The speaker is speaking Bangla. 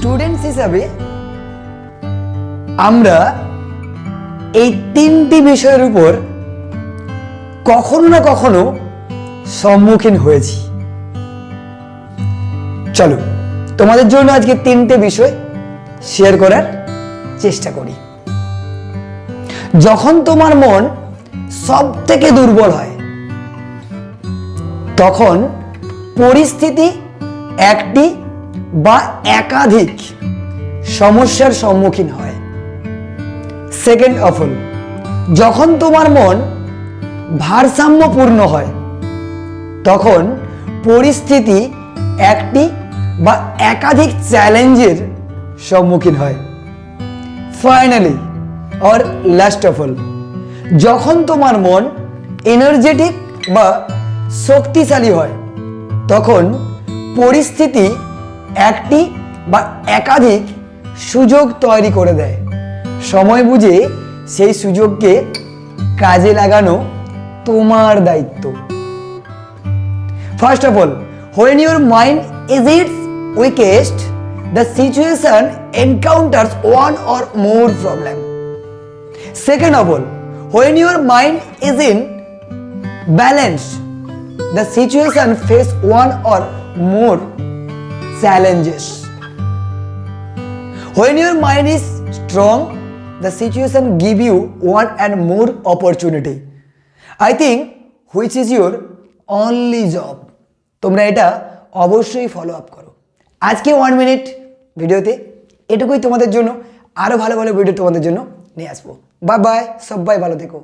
স্টুডেন্টস হিসাবে আমরা এই তিনটি বিষয়ের উপর কখনো না কখনো সম্মুখীন হয়েছি। চলো, তোমাদের জন্য আজকে তিনটে বিষয় শেয়ার করার চেষ্টা করি। যখন তোমার মন সব থেকে দুর্বল হয়, তখন পরিস্থিতি একটি বা একাধিক সমস্যার সম্মুখীন হয়। সেকেন্ড অফ অল যখন তোমার মন ভারসাম্যপূর্ণ হয়, তখন পরিস্থিতি একটি বা একাধিক চ্যালেঞ্জের সম্মুখীন হয়। Finally or last of all যখন তোমার মন এনার্জেটিক বা শক্তিশালী হয়, তখন পরিস্থিতি একটি বা একাধিক সুযোগ তৈরি করে দেয়। সময় বুঝে সেই সুযোগকে কাজে লাগানো তোমার দায়িত্ব। First of all when your mind is its weakest the situation encounters one or more problem second of all when your mind is in balance the situation face one or more challenges. When your mind is strong, the situation give you one and more opportunity. I think which is your only job. তোমরা এটা অবশ্যই ফলো আপ করো আজকে ওয়ান মিনিট ভিডিওতে এটুকুই তোমাদের জন্য আরও ভালো ভালো ভিডিও তোমাদের জন্য নিয়ে আসব বাই বাই সবাই ভালো থেকো